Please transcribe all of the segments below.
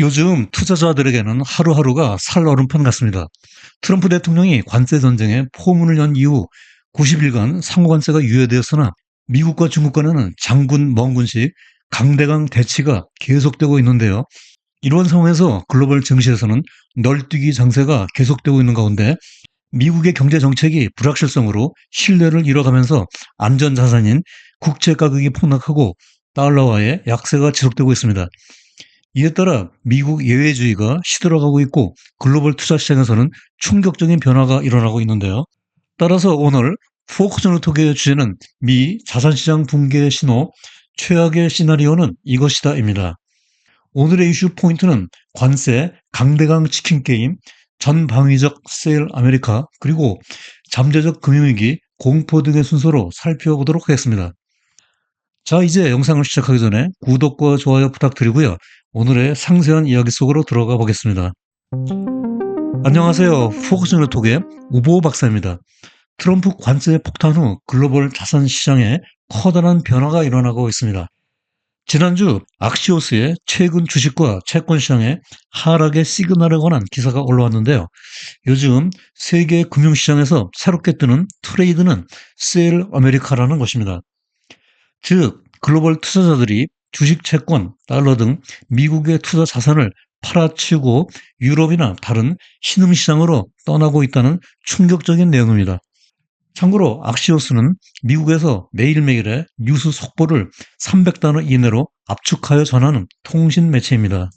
요즘 투자자들에게는 하루하루가 살얼음판 같습니다. 트럼프 대통령이 관세 전쟁에 포문을 연 이후 90일간 상호관세가 유예되었으나 미국과 중국 간에는 장군 멍군식 강대강 대치가 계속되고 있는데요. 이런 상황에서 글로벌 증시에서는 널뛰기 장세가 계속되고 있는 가운데 미국의 경제 정책이 불확실성으로 신뢰를 잃어가면서 안전 자산인 국채 가격이 폭락하고 달러와의 약세가 지속되고 있습니다. 이에 따라 미국 예외주의가 시들어가고 있고 글로벌 투자 시장에서는 충격적인 변화가 일어나고 있는데요. 따라서 오늘 포커스 노톡의 주제는 미 자산시장 붕괴 신호 최악의 시나리오는 이것이다입니다. 오늘의 이슈 포인트는 관세, 강대강 치킨 게임, 전방위적 세일 아메리카, 그리고 잠재적 금융위기, 공포 등의 순서로 살펴보도록 하겠습니다. 자, 이제 영상을 시작하기 전에 구독과 좋아요 부탁드리고요. 오늘의 상세한 이야기 속으로 들어가 보겠습니다. 안녕하세요. 포커스 뉴톡의 우보 박사입니다. 트럼프 관세 폭탄 후 글로벌 자산 시장에 커다란 변화가 일어나고 있습니다. 지난주 악시오스의 최근 주식과 채권 시장에 하락의 시그널에 관한 기사가 올라왔는데요. 요즘 세계 금융시장에서 새롭게 뜨는 트레이드는 세일 아메리카라는 것입니다. 즉, 글로벌 투자자들이 주식 채권, 달러 등 미국의 투자 자산을 팔아치우고 유럽이나 다른 신흥시장으로 떠나고 있다는 충격적인 내용입니다. 참고로 악시오스는 미국에서 매일매일의 뉴스 속보를 300단어 이내로 압축하여 전하는 통신 매체입니다.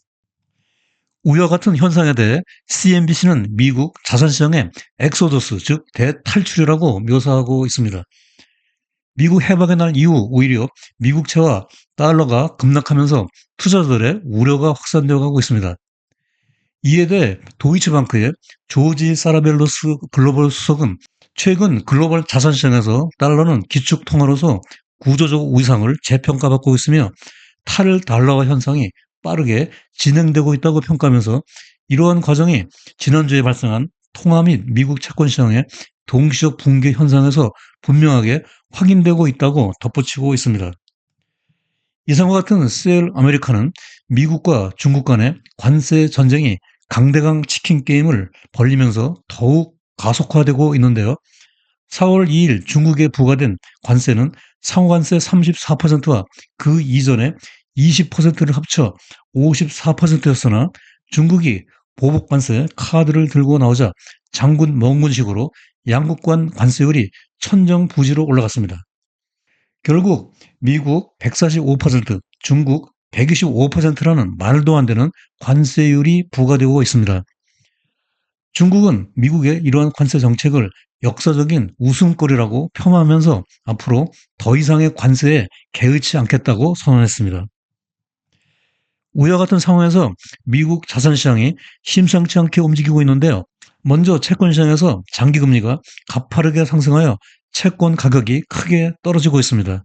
우와 같은 현상에 대해 CNBC는 미국 자산시장의 엑소더스, 즉 대탈출이라고 묘사하고 있습니다. 미국 해방의 날 이후 오히려 미국채와 달러가 급락하면서 투자자들의 우려가 확산되어 가고 있습니다. 이에 대해 도이치방크의 조지 사라벨로스 글로벌 수석은 최근 글로벌 자산시장에서 달러는 기축통화로서 구조적 위상을 재평가받고 있으며 탈 달러화 현상이 빠르게 진행되고 있다고 평가하면서 이러한 과정이 지난주에 발생한 통화 및 미국 채권 시장의 동시적 붕괴 현상에서 분명하게 확인되고 있다고 덧붙이고 있습니다. 이상과 같은 셀 아메리카는 미국과 중국 간의 관세 전쟁이 강대강 치킨 게임을 벌리면서 더욱 가속화되고 있는데요. 4월 2일 중국에 부과된 관세는 상호관세 34%와 그 이전에 20%를 합쳐 54%였으나 중국이 보복관세 카드를 들고 나오자 장군 멍군식으로 양국 간 관세율이 천정 부지로 올라갔습니다. 결국 미국 145%, 중국 125%라는 말도 안 되는 관세율이 부과되고 있습니다. 중국은 미국의 이러한 관세 정책을 역사적인 웃음거리라고 폄하하면서 앞으로 더 이상의 관세에 개의치 않겠다고 선언했습니다. 우와 같은 상황에서 미국 자산시장이 심상치 않게 움직이고 있는데요. 먼저 채권 시장에서 장기 금리가 가파르게 상승하여 채권 가격이 크게 떨어지고 있습니다.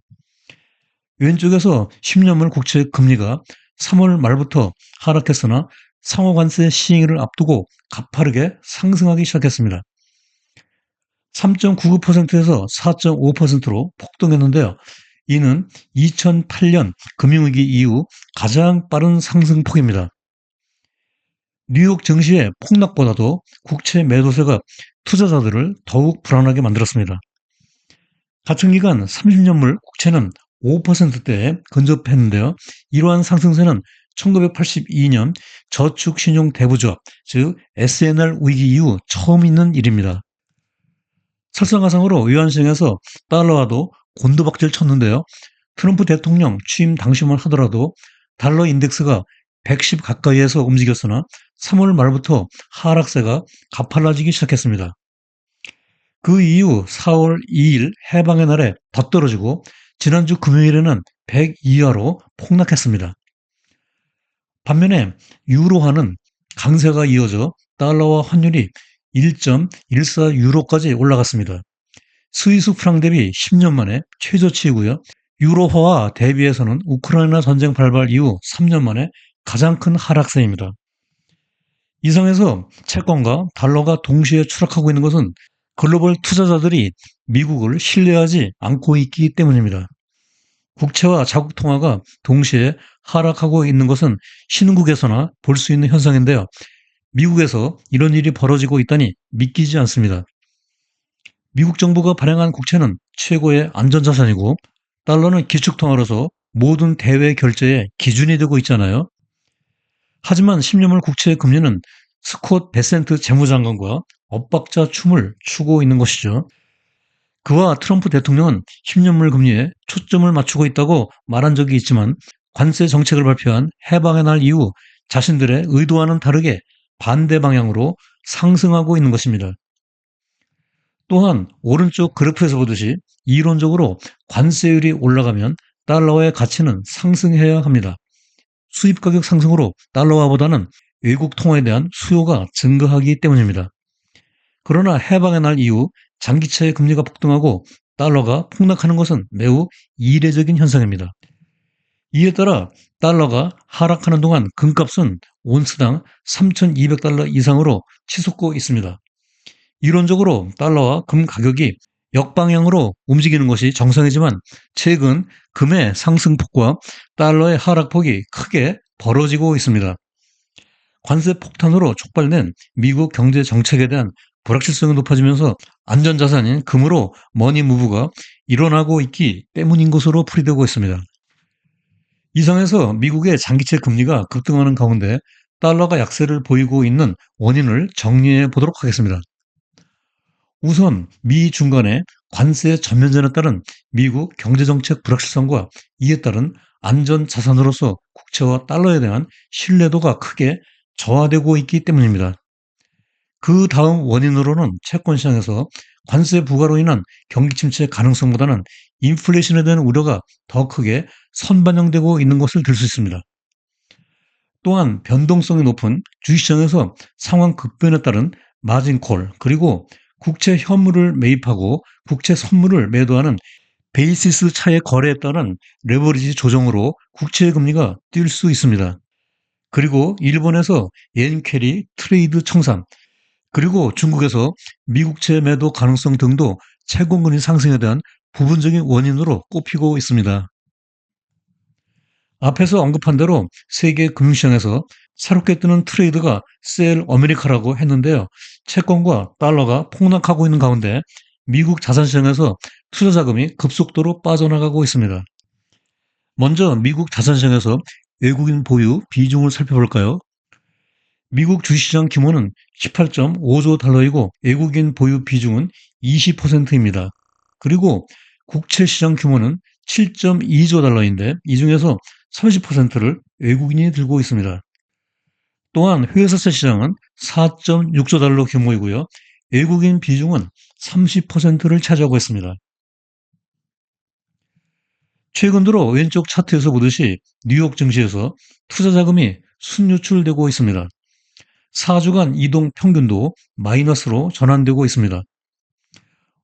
왼쪽에서 10년물 국채 금리가 3월 말부터 하락했으나 상호관세 시행일을 앞두고 가파르게 상승하기 시작했습니다. 3.99%에서 4.5%로 폭등했는데요. 이는 2008년 금융위기 이후 가장 빠른 상승폭입니다. 뉴욕 증시의 폭락보다도 국채 매도세가 투자자들을 더욱 불안하게 만들었습니다. 가청기간 30년물 국채는 5%대에 근접했는데요. 이러한 상승세는 1982년 저축신용 대부조합, 즉 SNR 위기 이후 처음 있는 일입니다. 설상가상으로 외환시장에서 달러와도 곤두박질 쳤는데요. 트럼프 대통령 취임 당시만 하더라도 달러 인덱스가 110 가까이에서 움직였으나 3월 말부터 하락세가 가팔라지기 시작했습니다. 그 이후 4월 2일 해방의 날에 더 떨어지고 지난주 금요일에는 100 이하로 폭락했습니다. 반면에 유로화는 강세가 이어져 달러와 환율이 1.14 유로까지 올라갔습니다. 스위스 프랑 대비 10년 만에 최저치이고요. 유로화와 대비해서는 우크라이나 전쟁 발발 이후 3년 만에 가장 큰 하락세입니다. 이상에서 채권과 달러가 동시에 추락하고 있는 것은 글로벌 투자자들이 미국을 신뢰하지 않고 있기 때문입니다. 국채와 자국 통화가 동시에 하락하고 있는 것은 신흥국에서나 볼 수 있는 현상인데요. 미국에서 이런 일이 벌어지고 있다니 믿기지 않습니다. 미국 정부가 발행한 국채는 최고의 안전자산이고 달러는 기축통화로서 모든 대외 결제의 기준이 되고 있잖아요. 하지만 10년물 국채의 금리는 스콧 베센트 재무장관과 엇박자 춤을 추고 있는 것이죠. 그와 트럼프 대통령은 10년물 금리에 초점을 맞추고 있다고 말한 적이 있지만 관세 정책을 발표한 해방의 날 이후 자신들의 의도와는 다르게 반대 방향으로 상승하고 있는 것입니다. 또한 오른쪽 그래프에서 보듯이 이론적으로 관세율이 올라가면 달러의 가치는 상승해야 합니다. 수입 가격 상승으로 달러화보다는 외국 통화에 대한 수요가 증가하기 때문입니다. 그러나 해방의 날 이후 장기채의 금리가 폭등하고 달러가 폭락하는 것은 매우 이례적인 현상입니다. 이에 따라 달러가 하락하는 동안 금값은 온스당 3,200달러 이상으로 치솟고 있습니다. 이론적으로 달러와 금 가격이 역방향으로 움직이는 것이 정상이지만 최근 금의 상승폭과 달러의 하락폭이 크게 벌어지고 있습니다. 관세 폭탄으로 촉발된 미국 경제 정책에 대한 불확실성이 높아지면서 안전자산인 금으로 머니 무브가 일어나고 있기 때문인 것으로 풀이되고 있습니다. 이상에서 미국의 장기채 금리가 급등하는 가운데 달러가 약세를 보이고 있는 원인을 정리해 보도록 하겠습니다. 우선 미 중간에 관세 전면전에 따른 미국 경제정책 불확실성과 이에 따른 안전 자산으로서 국채와 달러에 대한 신뢰도가 크게 저하되고 있기 때문입니다. 그 다음 원인으로는 채권 시장에서 관세 부과로 인한 경기 침체 가능성보다는 인플레이션에 대한 우려가 더 크게 선반영되고 있는 것을 들 수 있습니다. 또한 변동성이 높은 주식시장에서 상황 급변에 따른 마진콜 그리고 국채 현물을 매입하고 국채 선물을 매도하는 베이시스 차의 거래에 따른 레버리지 조정으로 국채 금리가 뛸 수 있습니다. 그리고 일본에서 엔캐리 트레이드 청산, 그리고 중국에서 미국채 매도 가능성 등도 채권금리 상승에 대한 부분적인 원인으로 꼽히고 있습니다. 앞에서 언급한 대로 세계 금융시장에서 새롭게 뜨는 트레이드가 셀 아메리카라고 했는데요. 채권과 달러가 폭락하고 있는 가운데 미국 자산시장에서 투자 자금이 급속도로 빠져나가고 있습니다. 먼저 미국 자산시장에서 외국인 보유 비중을 살펴볼까요? 미국 주식시장 규모는 18.5조 달러이고 외국인 보유 비중은 20%입니다. 그리고 국채 시장 규모는 7.2조 달러인데 이 중에서 30%를 외국인이 들고 있습니다. 또한 회사채 시장은 4.6조 달러 규모이고요. 외국인 비중은 30%를 차지하고 있습니다. 최근 들어 왼쪽 차트에서 보듯이 뉴욕 증시에서 투자 자금이 순유출되고 있습니다. 4주간 이동 평균도 마이너스로 전환되고 있습니다.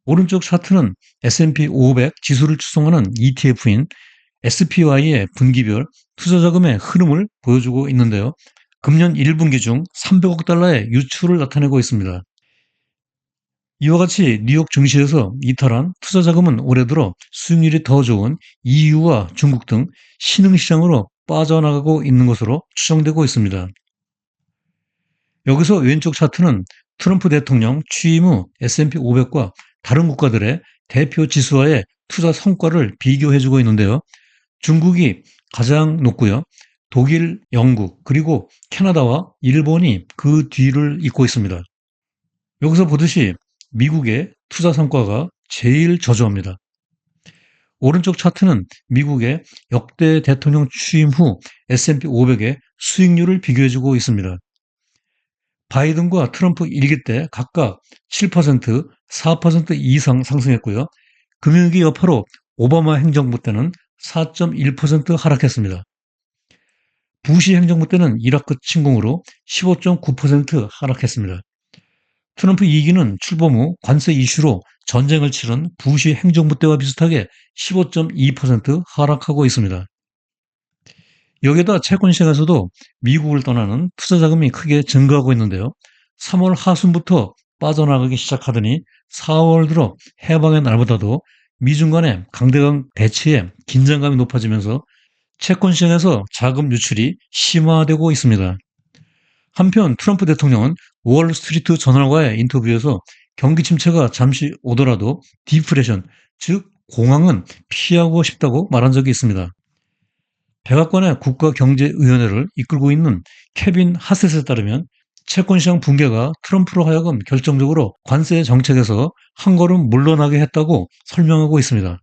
오른쪽 차트는 S&P 500 지수를 추송하는 ETF인 SPY의 분기별 투자 자금의 흐름을 보여주고 있는데요. 금년 1분기 중 300억 달러의 유출을 나타내고 있습니다. 이와 같이 뉴욕 증시에서 이탈한 투자 자금은 올해 들어 수익률이 더 좋은 EU와 중국 등 신흥 시장으로 빠져나가고 있는 것으로 추정되고 있습니다. 여기서 왼쪽 차트는 트럼프 대통령 취임 후 S&P 500과 다른 국가들의 대표 지수와의 투자 성과를 비교해주고 있는데요. 중국이 가장 높고요. 독일, 영국, 그리고 캐나다와 일본이 그 뒤를 잇고 있습니다. 여기서 보듯이 미국의 투자 성과가 제일 저조합니다. 오른쪽 차트는 미국의 역대 대통령 취임 후 S&P 500의 수익률을 비교해주고 있습니다. 바이든과 트럼프 일기 때 각각 7%, 4% 이상 상승했고요. 금융위기 여파로 오바마 행정부 때는 4.1% 하락했습니다. 부시 행정부 때는 이라크 침공으로 15.9% 하락했습니다. 트럼프 2기는 출범 후 관세 이슈로 전쟁을 치른 부시 행정부 때와 비슷하게 15.2% 하락하고 있습니다. 여기에다 채권 시장에서도 미국을 떠나는 투자 자금이 크게 증가하고 있는데요. 3월 하순부터 빠져나가기 시작하더니 4월 들어 해방의 날보다도 미중 간의 강대강 대치에 긴장감이 높아지면서 채권 시장에서 자금 유출이 심화되고 있습니다. 한편 트럼프 대통령은 월스트리트 저널과의 인터뷰에서 경기 침체가 잠시 오더라도 디프레션, 즉 공황은 피하고 싶다고 말한 적이 있습니다. 백악관의 국가경제위원회를 이끌고 있는 케빈 하셋에 따르면 채권시장 붕괴가 트럼프로 하여금 결정적으로 관세 정책에서 한 걸음 물러나게 했다고 설명하고 있습니다.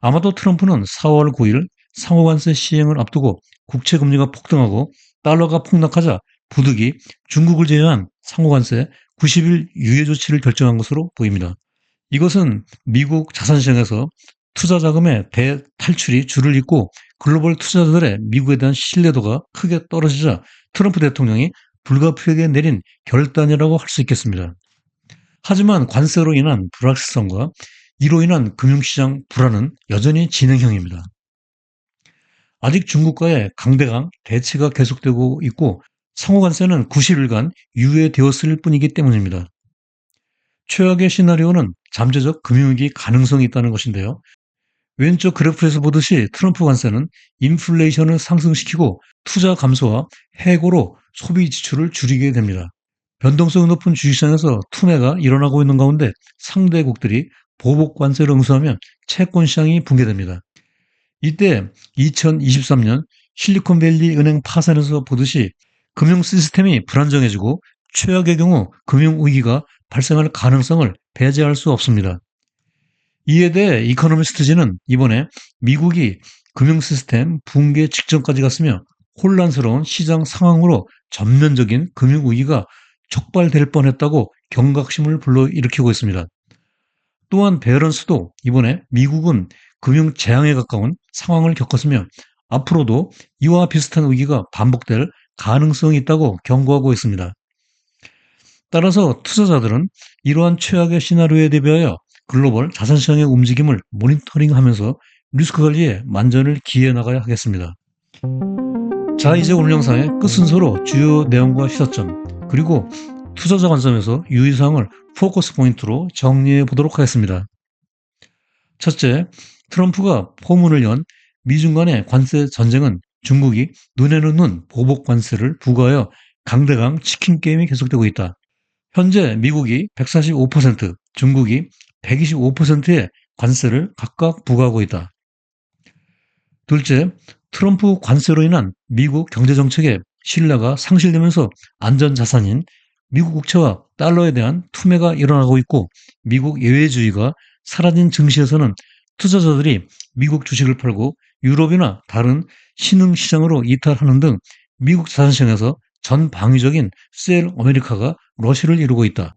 아마도 트럼프는 4월 9일 상호관세 시행을 앞두고 국채 금리가 폭등하고 달러가 폭락하자 부득이 중국을 제외한 상호관세 90일 유예 조치를 결정한 것으로 보입니다. 이것은 미국 자산시장에서 투자 자금의 대탈출이 줄을 잇고 글로벌 투자자들의 미국에 대한 신뢰도가 크게 떨어지자 트럼프 대통령이 불가피하게 내린 결단이라고 할 수 있겠습니다. 하지만 관세로 인한 불확실성과 이로 인한 금융시장 불안은 여전히 진행형입니다. 아직 중국과의 강대강 대치가 계속되고 있고 상호관세는 90일간 유예되었을 뿐이기 때문입니다. 최악의 시나리오는 잠재적 금융위기 가능성이 있다는 것인데요. 왼쪽 그래프에서 보듯이 트럼프 관세는 인플레이션을 상승시키고 투자 감소와 해고로 소비 지출을 줄이게 됩니다. 변동성이 높은 주식시장에서 투매가 일어나고 있는 가운데 상대국들이 보복 관세를 응수하면 채권 시장이 붕괴됩니다. 이때 2023년 실리콘밸리 은행 파산에서 보듯이 금융 시스템이 불안정해지고 최악의 경우 금융 위기가 발생할 가능성을 배제할 수 없습니다. 이에 대해 이코노미스트지는 이번에 미국이 금융 시스템 붕괴 직전까지 갔으며 혼란스러운 시장 상황으로 전면적인 금융 위기가 촉발될 뻔했다고 경각심을 불러일으키고 있습니다. 또한 베런스도 이번에 미국은 금융 재앙에 가까운 상황을 겪었으며 앞으로도 이와 비슷한 위기가 반복될 가능성이 있다고 경고하고 있습니다. 따라서 투자자들은 이러한 최악의 시나리오에 대비하여 글로벌 자산시장의 움직임을 모니터링하면서 리스크 관리에 만전을 기해 나가야 하겠습니다. 자, 이제 오늘 영상의 끝 순서로 주요 내용과 시사점, 그리고 투자자 관점에서 유의사항을 포커스 포인트로 정리해 보도록 하겠습니다. 첫째, 트럼프가 포문을 연 미중 간의 관세 전쟁은 중국이 눈에는 눈 보복 관세를 부과하여 강대강 치킨 게임이 계속되고 있다. 현재 미국이 145%, 중국이 125%의 관세를 각각 부과하고 있다. 둘째, 트럼프 관세로 인한 미국 경제 정책의 신뢰가 상실되면서 안전 자산인 미국 국채와 달러에 대한 투매가 일어나고 있고 미국 예외주의가 사라진 증시에서는 투자자들이 미국 주식을 팔고 유럽이나 다른 신흥 시장으로 이탈하는 등 미국 자산시장에서 전방위적인 셀 아메리카가 러시를 이루고 있다.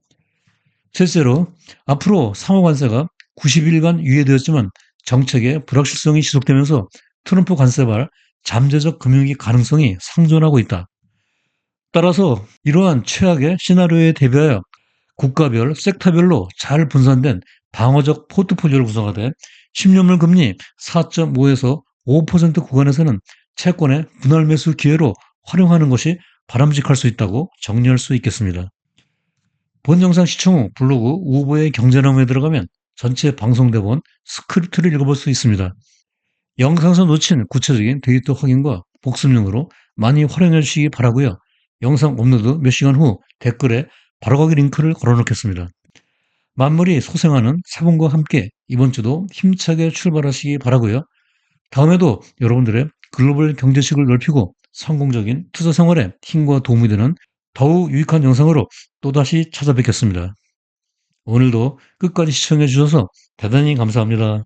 셋째로 앞으로 상호관세가 90일간 유예되었지만 정책의 불확실성이 지속되면서 트럼프 관세발 잠재적 금융위 가능성이 상존하고 있다. 따라서 이러한 최악의 시나리오에 대비하여 국가별, 섹터별로 잘 분산된 방어적 포트폴리오를 구성하되 10년물 금리 4.5에서 5% 구간에서는 채권의 분할 매수 기회로 활용하는 것이 바람직할 수 있다고 정리할 수 있겠습니다. 본 영상 시청 후 블로그 우보의 경제나무에 들어가면 전체 방송 대본 스크립트를 읽어볼 수 있습니다. 영상에서 놓친 구체적인 데이터 확인과 복습용으로 많이 활용해 주시기 바라고요. 영상 업로드 몇 시간 후 댓글에 바로가기 링크를 걸어놓겠습니다. 만물이 소생하는 사본과 함께 이번 주도 힘차게 출발하시기 바라고요. 다음에도 여러분들의 글로벌 경제식을 넓히고 성공적인 투자 생활에 힘과 도움이 되는 더욱 유익한 영상으로 또다시 찾아뵙겠습니다. 오늘도 끝까지 시청해 주셔서 대단히 감사합니다.